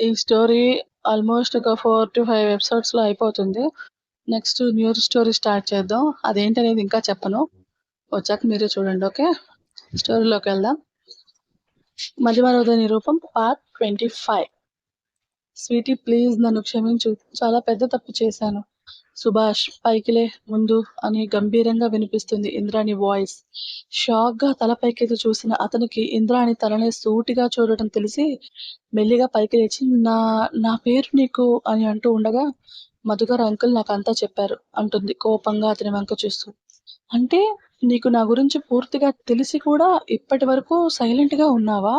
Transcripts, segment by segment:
ఈ story almost ఒక four to five ఎపిసోడ్స్లో అయిపోతుంది. నెక్స్ట్ న్యూ స్టోరీ స్టార్ట్ చేద్దాం. అదేంటనేది ఇంకా చెప్పను. వచ్చాక మీరే చూడండి ఓకే? స్టోరీలోకి వెళ్దాం. మధ్యమరోధ రూపం part twenty five. Sweetie please నన్ను క్షమించు. చాలా పెద్ద తప్పు చేశాను. సుభాష్ పైకిలే ముందు అని గంభీరంగా వినిపిస్తుంది ఇంద్రాణి వాయిస్. షాక్గా తల పైకెత్తి చూసిన అతనికి ఇంద్రాణి తననే సూటిగా చూడటం తెలిసి మెల్లిగా పైకి లేచి నా నా పేరు నీకు అని అంటూ ఉండగా మధుగారు అంకుల్ నాకు అంతా చెప్పారు అంటుంది కోపంగా అతని వంక చూస్తూ. అంటే నీకు నా గురించి పూర్తిగా తెలిసి కూడా ఇప్పటి వరకు సైలెంట్గా ఉన్నావా?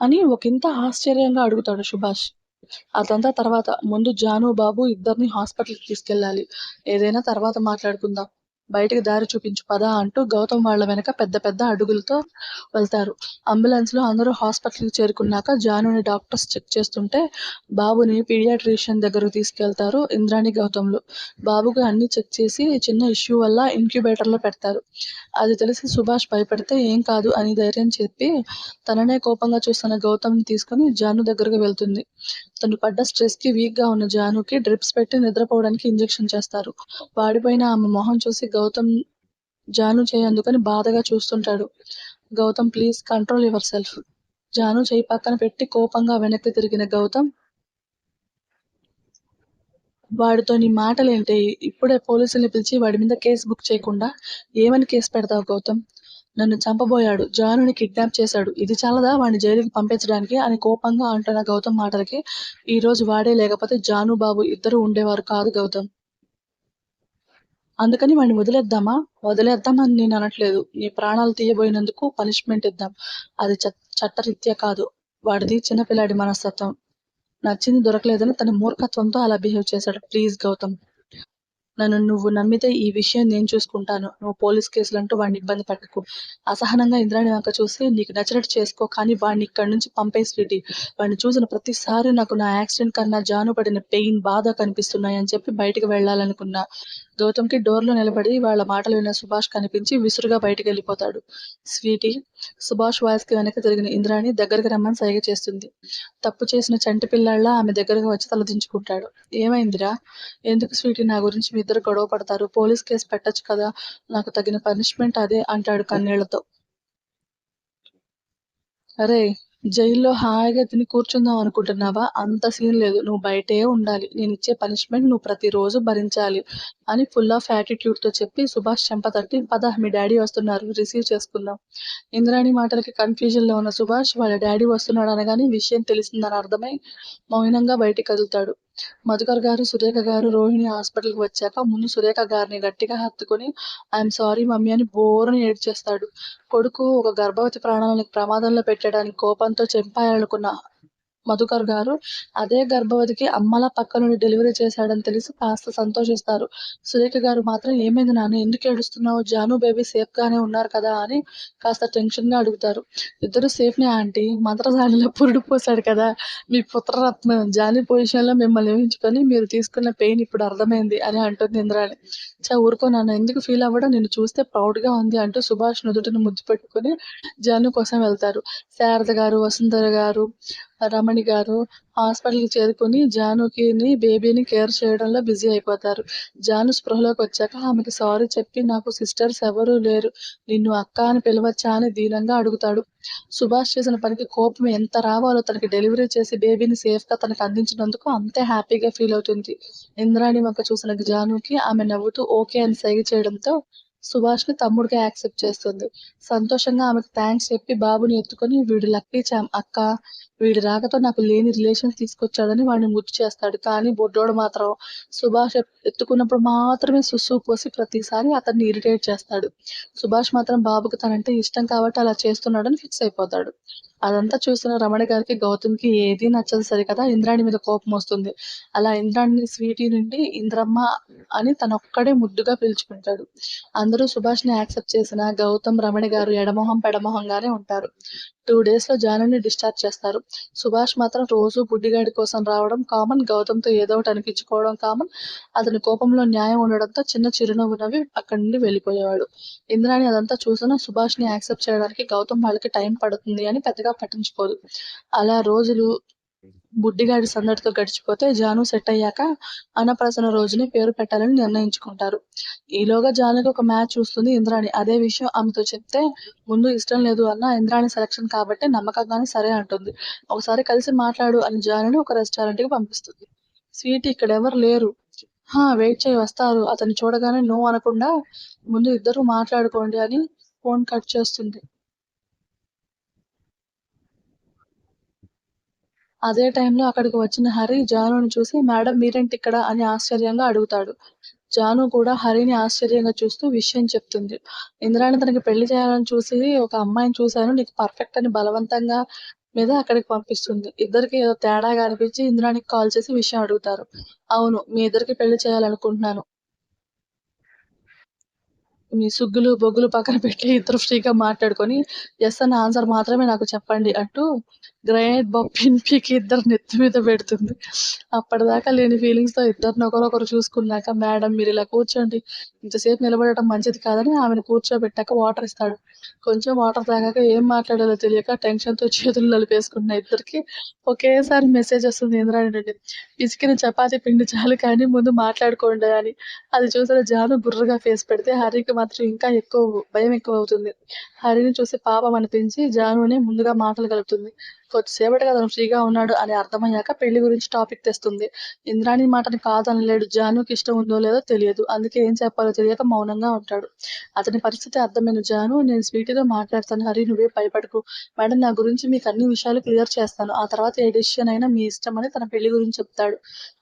అని ఒకంత ఆశ్చర్యంగా అడుగుతాడు సుభాష్. అదంతా తర్వాత ముందు జాను బాబు ఇద్దరిని హాస్పిటల్కి తీసుకెళ్ళాలి. ఏదైనా తర్వాత మాట్లాడుకుందాం. బయటికి దారి చూపించు పదా అంటూ గౌతమ్ వాళ్ళ వెనక పెద్ద పెద్ద అడుగులతో వెళ్తారు. అంబులెన్స్లో అందరూ హాస్పిటల్కి చేరుకున్నాక జానుని డాక్టర్స్ చెక్ చేస్తుంటే బాబుని పీడియాట్రిషియన్ దగ్గరకు తీసుకెళ్తారు ఇంద్రాణి గౌతమ్లు. బాబుకి అన్ని చెక్ చేసి చిన్న ఇష్యూ వల్ల ఇంక్యుబేటర్లో పెడతారు. అది తెలిసి సుభాష్ భయపడితే ఏం కాదు అని ధైర్యం చెప్పి తననే కోపంగా చూస్తున్న గౌతమ్ని తీసుకుని జాను దగ్గరకు వెళ్తుంది. తను పడ్డ స్ట్రెస్కి వీక్గా ఉన్న జానుకి డ్రిప్స్ పెట్టి నిద్రపోవడానికి ఇంజెక్షన్ చేస్తారు. వాడిపోయిన ఆమె మొహం చూసి గౌతమ్ జాను చేయి అందుకని బాధగా చూస్తుంటాడు. Gautam please control yourself Janu చేయి పక్కన పెట్టి కోపంగా వెనక్కి తిరిగిన గౌతమ్ వాడితో నీ మాటలేంటి? ఇప్పుడే పోలీసుల్ని పిలిచి వాడి మీద కేసు బుక్ చేయకుండా ఏమని కేసు పెడతావు గౌతమ్? నన్ను చంపబోయాడు. జానుని కిడ్నాప్ చేశాడు. ఇది చాలదా? వాడిని జైలుకి పంపించడానికి అని కోపంగా అంటున్న గౌతమ్ మాటలకి ఈ రోజు వాడే లేకపోతే జాను బాబు ఇద్దరు ఉండేవారు కాదు గౌతమ్. అందుకని వాడిని వదిలేద్దామా? వదిలేద్దామని నేను అనట్లేదు. నీ ప్రాణాలు తీయబోయినందుకు పనిష్మెంట్ ఇద్దాం. అది చ- చట్టరీత్యా కాదు. వాడిది చిన్నపిల్లాడి మనస్తత్వం. నచ్చింది దొరకలేదని తన మూర్ఖత్వంతో అలా బిహేవ్ చేశాడు. ప్లీజ్ గౌతమ్. నన్ను నువ్వు నమ్మితే ఈ విషయం నేను చూసుకుంటాను. నువ్వు పోలీస్ కేసులు అంటూ వాడిని ఇబ్బంది పెట్టకు. అసహనంగా ఇంద్రాణి వంక చూసి నీకు నచ్చినట్టు చేసుకో కానీ వాడిని ఇక్కడి నుంచి పంపేసి రెడ్డి వాడిని చూసిన ప్రతిసారి నాకు నా యాక్సిడెంట్ కన్నా జాను పడిన పెయిన్ బాధ కనిపిస్తున్నాయి అని చెప్పి బయటకు వెళ్ళాలనుకున్నా. గౌతమ్కి డోర్లో నిలబడి వాళ్ళ మాటలు విన్న సుభాష్ కనిపించి విసురుగా బయటికి వెళ్ళిపోతాడు స్వీటీ సుభాష్ వాయిస్కి వెనక తిరిగిన ఇంద్రాణి దగ్గరికి రమ్మని సైగ చేస్తుంది. తప్పు చేసిన చంటి పిల్లాళ్ళ ఆమె దగ్గరకు వచ్చి తలదించుకుంటాడు ఏమైందిరా ఎందుకు స్వీటీ నా గురించి మీ ఇద్దరు గొడవ పడతారు? పోలీస్ కేసు పెట్టొచ్చు కదా? నాకు తగిన పనిష్మెంట్ అదే అంటాడు కన్నీళ్ళతో. అరే జైల్లో హాయిగా తిని కూర్చుందాం అనుకుంటున్నావా? అంత సీన్ లేదు. నువ్వు బయటే ఉండాలి. నేను ఇచ్చే పనిష్మెంట్ నువ్వు ప్రతిరోజు భరించాలి అని ఫుల్ ఆఫ్ యాటిట్యూడ్తో చెప్పి సుభాష్ చెంప తట్టి పద మీ డాడీ వస్తున్నారు. రిసీవ్ చేసుకుందాం. ఇంద్రాణి మాటలకి కన్ఫ్యూజన్లో ఉన్న సుభాష్ వాళ్ళ డాడీ వస్తున్నాడు అనగానే విషయం తెలిసిందని అర్థమై మౌనంగా బయటికి కదులుతాడు. మధుకర్ గారు సురేఖ గారు రోహిణి హాస్పిటల్కి వచ్చాక ముందు సురేఖ గారిని గట్టిగా హత్తుకొని ఐఎమ్ సారీ మమ్మీ అని బోరుని ఏడ్చేస్తాడు. కొడుకు ఒక గర్భవతి ప్రాణాలను ప్రమాదంలో పెట్టడానికి కోపంతో చంపాలనుకున్న మధుకర్ గారు అదే గర్భవతికి అమ్మల పక్క నుండి డెలివరీ చేశాడని తెలిసి కాస్త సంతోషిస్తారు. సురేఖ గారు మాత్రం ఏమైంది నాన్న? ఎందుకు ఏడుస్తున్నావు? జాను బేబీ సేఫ్ గానే ఉన్నారు కదా అని కాస్త టెన్షన్గా అడుగుతారు. ఇద్దరు సేఫ్ నే ఆంటీ. మంత్రసానిలో పురుడు పోశాడు కదా. మీ పుత్రరత్నం జానీ పొజిషన్లో మిమ్మల్ని ఊహించుకొని మీరు తీసుకున్న పెయిన్ ఇప్పుడు అర్థమైంది అని అంటుంది ఇంద్రాణి. చా ఊరుకో నాన్న. ఎందుకు ఫీల్ అవ్వడం? నిన్ను చూస్తే ప్రౌడ్గా ఉంది అంటూ సుభాష్ నుదుటిని ముద్దు పెట్టుకుని జాను కోసం వెళ్తారు. శారద గారు వసుంధర గారు రమణి గారు హాస్పిటల్కి చేరుకుని జానుకిని బేబీని కేర్ చేయడంలో బిజీ అయిపోతారు. జాను స్పృహలోకి వచ్చాక ఆమెకి సారీ చెప్పి నాకు సిస్టర్స్ ఎవరూ లేరు. నిన్ను అక్క అని పిలవచ్చా అని దీనంగా అడుగుతాడు. సుభాష్ చేసిన పనికి కోపం ఎంత రావాలో తనకి డెలివరీ చేసి బేబీని సేఫ్గా తనకు అందించినందుకు అంతే హ్యాపీగా ఫీల్ అవుతుంది. ఇంద్రాణి మొక్క చూసిన జానుకి ఆమె నవ్వుతూ ఓకే అని సైగ చేయడంతో సుభాష్ని తమ్ముడిగా యాక్సెప్ట్ చేస్తుంది. సంతోషంగా ఆమెకు థ్యాంక్స్ చెప్పి బాబుని ఎత్తుకొని వీడు లక్కీ చామ్ అక్క వీడి రాకతో నాకు లేని రిలేషన్స్ తీసుకొచ్చాడని వాడిని ముచ్చు చేస్తాడు. కానీ బొడ్డోడు మాత్రం సుభాష్ ఎత్తుకున్నప్పుడు మాత్రమే సుస్సు పోసి ప్రతిసారి అతన్ని ఇరిటేట్ చేస్తాడు. సుభాష్ మాత్రం బాబుకు తనంటే ఇష్టం కాబట్టి అలా చేస్తున్నాడని ఫిక్స్ అయిపోతాడు. అదంతా చూసిన రమణ గారికి గౌతమ్కి ఏదీ నచ్చదు సరికదా? ఇంద్రాణి మీద కోపం వస్తుంది. అలా ఇంద్రాణిని స్వీటీ నుండి ఇంద్రమ్మ అని తనొక్కడే ముద్దుగా పిలుచుకుంటాడు. అందరూ సుభాష్ని యాక్సెప్ట్ చేసిన గౌతమ్ రమణ గారు ఎడమొహం పెడమొహంగానే ఉంటారు. టూ డేస్లో జానుని డిశ్చార్జ్ చేస్తారు. సుభాష్ మాత్రం రోజు బుడ్డిగాడి కోసం రావడం కామన్ గౌతమ్తో ఏదో ఒకటి అనిపించుకోవడం కామన్. అతని కోపంలో న్యాయం ఉండడంతో చిన్న చిరునవ్వు నవ్వి అక్కడి నుండి వెళ్ళిపోయేవాడు. ఇంద్రాణి అదంతా చూసిన సుభాష్ని యాక్సెప్ట్ చేయడానికి గౌతమ్ వాళ్ళకి టైం పడుతుంది అని పెద్దగా పట్టించుకోదు. అలా రోజులు బుడ్డిగాడి సందడితో గడిచిపోతే జాను సెట్ అయ్యాక అన్నప్రాసన రోజునే పేరు పెట్టాలని నిర్ణయించుకుంటారు. ఈలోగా జానుకి ఒక మ్యాచ్ చూస్తుంది ఇంద్రాణి. అదే విషయం ఆమెతో చెప్తే ముందు ఇష్టం లేదు అన్న ఇంద్రాణి సెలక్షన్ కాబట్టి నమ్మకంగానే సరే అంటుంది. ఒకసారి కలిసి మాట్లాడు అని జానుని ఒక రెస్టారెంట్కి పంపిస్తుంది. స్వీట్ ఇక్కడ ఎవరు లేరు. హా వెయిట్ చేయి వస్తారు. అతన్ని చూడగానే నో అనకుండా ముందు ఇద్దరు మాట్లాడుకోండి అని ఫోన్ కట్ చేస్తుంది. అదే టైంలో అక్కడికి వచ్చిన హరి జానుని చూసి మేడం మీరేంటి ఇక్కడ అని ఆశ్చర్యంగా అడుగుతాడు. జాను కూడా హరిని ఆశ్చర్యంగా చూస్తూ విషయం చెప్తుంది. ఇంద్రాణి తనకి పెళ్ళి చేయాలని చూసి ఒక అమ్మాయిని చూశాను. నీకు పర్ఫెక్ట్ అని బలవంతంగా మీద అక్కడికి పంపిస్తుంది. ఇద్దరికి ఏదో తేడాగా అనిపించి ఇంద్రానికి కాల్ చేసి విషయం అడుగుతారు. అవును మీ ఇద్దరికి పెళ్ళి చేయాలనుకుంటున్నాను. మీ సుగ్గులు బొగ్గులు పక్కన పెట్టి ఇద్దరు ఫ్రీగా మాట్లాడుకొని ఎస్ అన్న ఆన్సర్ మాత్రమే నాకు చెప్పండి అంటూ గ్రైనేట్ బొప్పిని పీకి ఇద్దరు నెత్తి మీద పెడుతుంది. అప్పటిదాకా లేని ఫీలింగ్స్తో ఇద్దరిని ఒకరొకరు చూసుకున్నాక మేడం మీరు ఇలా కూర్చోండి. ఇంతసేపు నిలబడటం మంచిది కాదని ఆమెను కూర్చోబెట్టాక వాటర్ ఇస్తాడు. కొంచెం వాటర్ తాగాక ఏం మాట్లాడాలో తెలియక టెన్షన్తో చేతులు నలిపేసుకున్న ఇద్దరికి ఒకేసారి మెసేజ్ వస్తుంది ఇంద్రాణి నుండి పిసికిన చపాతీ పిండి చాలు కానీ ముందు మాట్లాడుకోండి అని. అది చూసిన జాను బుర్రగా ఫేస్ పెడితే హరికి మాత్రం ఇంకా ఎక్కువ భయం ఎక్కువ అవుతుంది. హరిని చూసి పాపం అనిపించి జానునే ముందుగా మాటలు కలుపుతుంది. కొద్దిసేపటిగా అతను ఫ్రీగా ఉన్నాడు అని అర్థమయ్యాక పెళ్ళి గురించి టాపిక్ తెస్తుంది. ఇంద్రాణి మాటని కాదనలేడు. జానుకి ఇష్టం ఉందో లేదో తెలియదు. అందుకే ఏం చెప్పాలో తెలియక మౌనంగా ఉంటాడు. అతని పరిస్థితి అర్థమైన జాను. నేను స్వీటీతో మాట్లాడతాను. హరి నువ్వే భయపడకు. మేడం నా గురించి మీకు అన్ని విషయాలు క్లియర్ చేస్తాను. ఆ తర్వాత ఏ డెసిషన్ అయినా మీ ఇష్టం అని తన పెళ్ళి గురించి చెప్తాడు.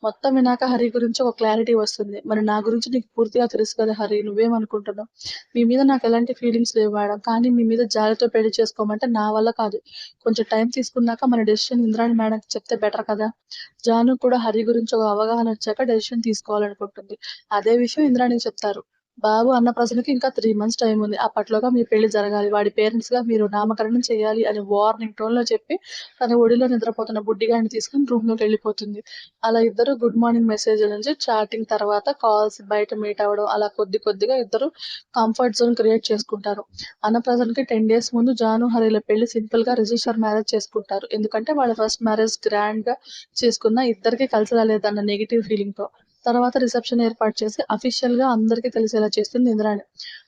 మొత్తం వినాక హరి గురించి ఒక క్లారిటీ వస్తుంది. మరి నా గురించి నీకు పూర్తిగా తెలుసు కదా హరి? నువ్వేమనుకుంటున్నావు? మీ మీద నాకు ఎలాంటి ఫీలింగ్స్ లేవు మేడం. కానీ మీ మీద జాలితో పెళ్ళి చేసుకోమంటే నా వల్ల కాదు. కొంచెం టైం తీసుకున్నాక మన డెసిషన్ ఇంద్రాణి మేడంకి చెప్తే బెటర్ కదా. జాను కూడా హరి గురించి ఒక అవగాహన వచ్చాక డెసిషన్ తీసుకోవాలనుకుంటుంది. అదే విషయం ఇంద్రాణికి చెప్తారు. బాబు అన్నప్రాసనకి ఇంకా త్రీ మంత్స్ టైం ఉంది. అప్పట్లోగా మీ పెళ్ళి జరగాలి. వాడి పేరెంట్స్గా మీరు నామకరణం చేయాలి అని వార్నింగ్ టోన్లో చెప్పి తన ఒడిలో నిద్రపోతున్న బుడ్డిగాడిని తీసుకుని రూమ్లోకి వెళ్ళిపోతుంది. అలా ఇద్దరు గుడ్ మార్నింగ్ మెసేజ్ నుంచి చాటింగ్ తర్వాత కాల్స్ బయట మీట్ అవ్వడం అలా కొద్ది కొద్దిగా ఇద్దరు కంఫర్ట్ జోన్ క్రియేట్ చేసుకుంటారు. అన్నప్రాసనకి టెన్ డేస్ ముందు జాను హరిల పెళ్ళి సింపుల్గా రిజిస్టర్ మ్యారేజ్ చేసుకుంటారు. ఎందుకంటే వాళ్ళ ఫస్ట్ మ్యారేజ్ గ్రాండ్గా చేసుకున్న ఇద్దరికి కలిసి రాలేదన్న నెగిటివ్ ఫీలింగ్తో. తర్వాత రిసెప్షన్ ఏర్పాటు చేసి అఫీషియల్గా అందరికీ తెలిసేలా చేస్తుంది ఇంద్రాణి.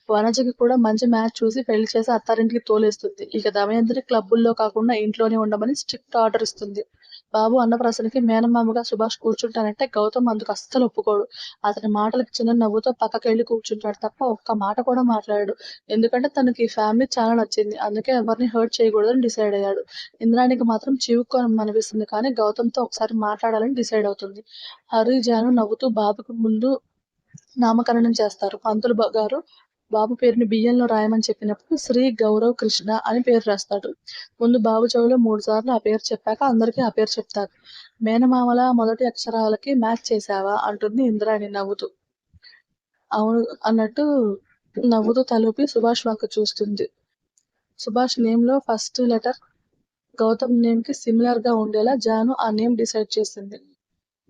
వనజకి కూడా మంచి మ్యాచ్ చూసి పెళ్ళి చేసి అత్తారింటికి తోలేస్తుంది. ఇక దమయంత్రి క్లబ్బుల్లో కాకుండా ఇంట్లోనే ఉండమని స్ట్రిక్ట్ ఆర్డర్ ఇస్తుంది. బాబు అన్నప్రాసనకి మేనమామగా సుభాష్ కూర్చుంటానంటే గౌతమ్ అందుకు అస్సలు ఒప్పుకోడు. అతని మాటలకు చిన్న నవ్వుతో పక్కకెళ్ళి కూర్చుంటాడు తప్ప ఒక్క మాట కూడా మాట్లాడాడు. ఎందుకంటే తనకి ఈ ఫ్యామిలీ చాలా నచ్చింది. అందుకే ఎవరిని హర్ట్ చేయకూడదని డిసైడ్ అయ్యాడు. ఇంద్రానికి మాత్రం చివుక్కొని అనిపిస్తుంది కానీ గౌతమ్తో ఒకసారి మాట్లాడాలని డిసైడ్ అవుతుంది. హరి జాను నవ్వుతూ బాబుకు ముందు నామకరణం చేస్తారు. పంతులు గారు బాబు పేరుని బియ్యంలో రాయమని చెప్పినప్పుడు శ్రీ గౌరవ్ కృష్ణ అని పేరు రాస్తాడు. ముందు బాబు చెవిలో మూడు సార్లు ఆ పేరు చెప్పాక అందరికీ ఆ పేరు చెప్తారు. మేనమామల మొదటి అక్షరాలకి మ్యాచ్ చేసావా అంటుంది ఇంద్రాణి నవ్వుతూ. అవును అన్నట్టు నవ్వుతూ తలూపి సుభాష్ వంక చూస్తుంది. సుభాష్ నేమ్లో ఫస్ట్ లెటర్ గౌతమ్ నేమ్కి సిమిలర్గా ఉండేలా జాను ఆ నేమ్ డిసైడ్ చేసింది.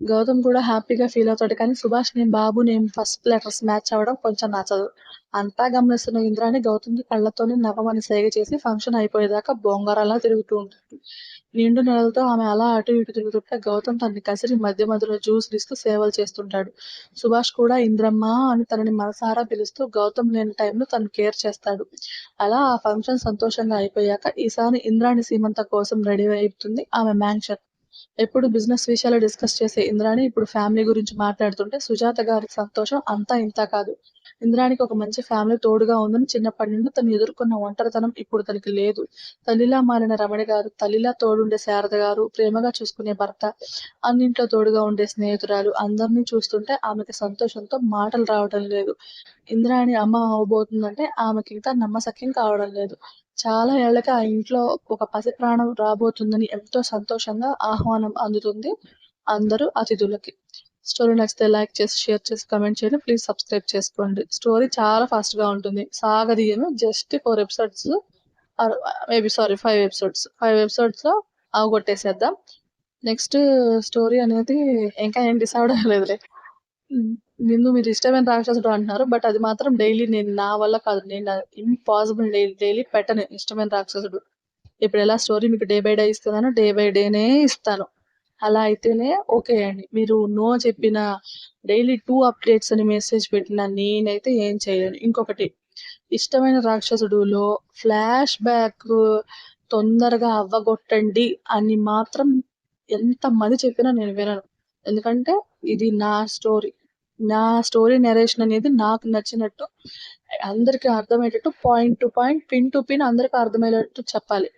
గౌతమ్ కూడా హ్యాపీగా ఫీల్ అవుతాడు. కానీ సుభాష్ నేను బాబు నేను ఫస్ట్ లెటర్స్ మ్యాచ్ అవ్వడం కొంచెం నచ్చదు. అంతా గమనిస్తున్న ఇంద్రాని గౌతమ్కి కళ్ళతోనే నవ్వమని సేగ చేసి ఫంక్షన్ అయిపోయేదాకా బొంగారలా తిరుగుతూ ఉంటాడు. నిండు నెలలతో ఆమె అలా అటు ఇటు తిరుగుతుంటే గౌతమ్ తనని కసిరి మధ్య మధ్యలో జ్యూస్ ఇస్తూ సేవలు చేస్తుంటాడు. సుభాష్ కూడా ఇంద్రమ్మ అని తనని మనసారా పిలుస్తూ గౌతమ్ లేని టైంలో తను కేర్ చేస్తాడు. అలా ఆ ఫంక్షన్ సంతోషంగా అయిపోయాక ఈసారి ఇంద్రాణి సీమంత కోసం రెడీ అవుతుంది ఆమె మ్యాన్షన్ ఎప్పుడు బిజినెస్ విషయాలు డిస్కస్ చేసే ఇంద్రాణి ఇప్పుడు ఫ్యామిలీ గురించి మాట్లాడుతుంటే సుజాత గారి సంతోషం అంతా ఇంత కాదు. ఇంద్రానికి ఒక మంచి ఫ్యామిలీ తోడుగా ఉందని చిన్నప్పటి నుండి తను ఎదుర్కొన్న ఒంటరితనం ఇప్పుడు తనకి లేదు. తల్లిలా మారిన రమణి గారు తల్లిలా తోడుండే శారద గారు ప్రేమగా చూసుకునే భర్త అన్నింట్లో తోడుగా ఉండే స్నేహితురాలు అందరినీ చూస్తుంటే ఆమెకి సంతోషంతో మాటలు రావడం లేదు. ఇంద్రాణి అమ్మ అవబోతుందంటే ఆమెకి ఇంకా నమ్మశక్యం కావడం లేదు. చాలా ఏళ్ళకి ఆ ఇంట్లో ఒక పసి ప్రాణం రాబోతుందని ఎంతో సంతోషంగా ఆహ్వానం అందుతుంది అందరూ అతిథులకి. స్టోరీ నచ్చితే లైక్ చేసి షేర్ చేసి కమెంట్ చేయండి. ప్లీజ్ సబ్స్క్రైబ్ చేసుకోండి. స్టోరీ చాలా ఫాస్ట్గా ఉంటుంది. సాగదీయను just four episodes maybe sorry five episodes. Five ఎపిసోడ్స్లో అవగొట్టేసేద్దాం నెక్స్ట్ స్టోరీ అనేది ఇంకా ఏం డిసైడ్ అవ్వలేదులే. ఉమ్, నిన్ను మీరు ఇష్టమైన రాక్షసుడు అంటున్నారు బట్ అది మాత్రం డైలీ నేను నా వల్ల కాదు. నేను ఇంపాసిబుల్ డైలీ డైలీ పెట్టను ఇష్టమైన రాక్షసుడు. ఇప్పుడు ఎలా స్టోరీ మీకు డే బై డే ఇస్తున్నాను డే బై డేనే ఇస్తాను. అలా అయితేనే ఓకే అండి. మీరు నో చెప్పిన డైలీ టూ అప్‌డేట్స్ అని మెసేజ్ పెట్టిన నేనైతే ఏం చేయలేను. ఇంకొకటి ఇష్టమైన రాక్షసుడులో ఫ్లాష్ బ్యాక్ తొందరగా అవ్వగొట్టండి అని మాత్రం ఎంతమంది చెప్పినా నేను వినను. ఎందుకంటే ఇది నా స్టోరీ. నా స్టోరీ నరేషన్ అనేది నాకు నచ్చినట్టు అందరికీ అర్థమయ్యేటట్టు point to point, pin to pin అందరికి అర్థమయ్యేటట్టు చెప్పాలి.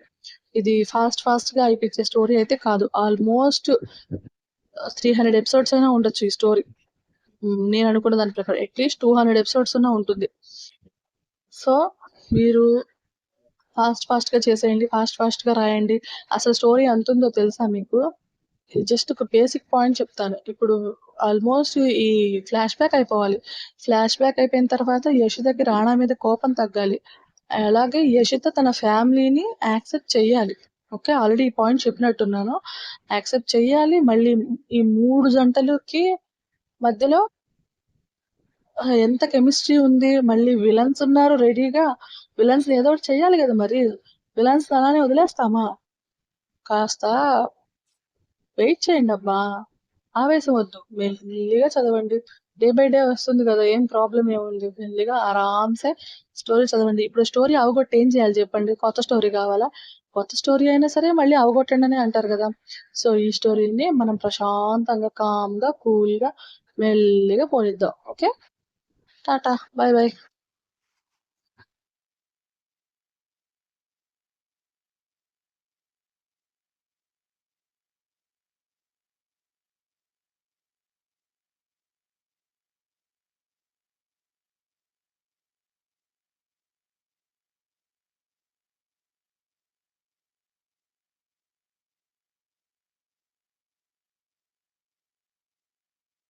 ఇది ఫాస్ట్ ఫాస్ట్‌గా అయిపించే స్టోరీ అయితే కాదు. ఆల్మోస్ట్ 300 ఎపిసోడ్స్ అయినా ఉండొచ్చు ఈ స్టోరీ. నేను అనుకున్న దాని ప్రకారం అట్‌లీస్ట్ 200 ఎపిసోడ్స్ అన్నా ఉంటుంది. సో, మీరు ఫాస్ట్ ఫాస్ట్‌గా చేసేయండి. ఫాస్ట్ ఫాస్ట్‌గా రాయండి. అసలు స్టోరీ ఎంత ఉందో తెలుసా మీకు? జస్ట్ ఒక బేసిక్ పాయింట్ చెప్తాను. ఇప్పుడు ఆల్మోస్ట్ ఈ ఫ్లాష్ బ్యాక్ అయిపోవాలి. ఫ్లాష్ బ్యాక్ అయిపోయిన తర్వాత యశోదకి రాణా మీద కోపం తగ్గాలి. అలాగే యషిత తన ఫ్యామిలీని యాక్సెప్ట్ చేయాలి ఓకే. ఆల్రెడీ ఈ పాయింట్ చెప్పినట్టున్నాను. యాక్సెప్ట్ చేయాలి మళ్ళీ ఈ మూడు జంటలకి మధ్యలో ఎంత కెమిస్ట్రీ ఉంది. మళ్ళీ విలన్స్ ఉన్నారు రెడీగా. విలన్స్ ఏదో ఒకటి చెయ్యాలి కదా మరి. విలన్స్ అలానే వదిలేస్తామా? కాస్త వెయిట్ చేయండబ్బా! ఆవేశం వద్దు. మెల్లిగా చదవండి. డే బై డే వస్తుంది కదా ఏం ప్రాబ్లం ఏముంది. మెల్లిగా ఆరామ్సే స్టోరీ చదవండి. ఇప్పుడు స్టోరీ అవగొట్టి ఏం చేయాలి చెప్పండి? కొత్త స్టోరీ కావాలా? కొత్త స్టోరీ అయినా సరే మళ్ళీ అవగొట్టండనే అంటారు కదా సో, ఈ స్టోరీని మనం ప్రశాంతంగా, కామ్‌గా, కూల్‌గా, మెల్లిగా పోనిద్దాం. ఓకే. టాటా. Bye bye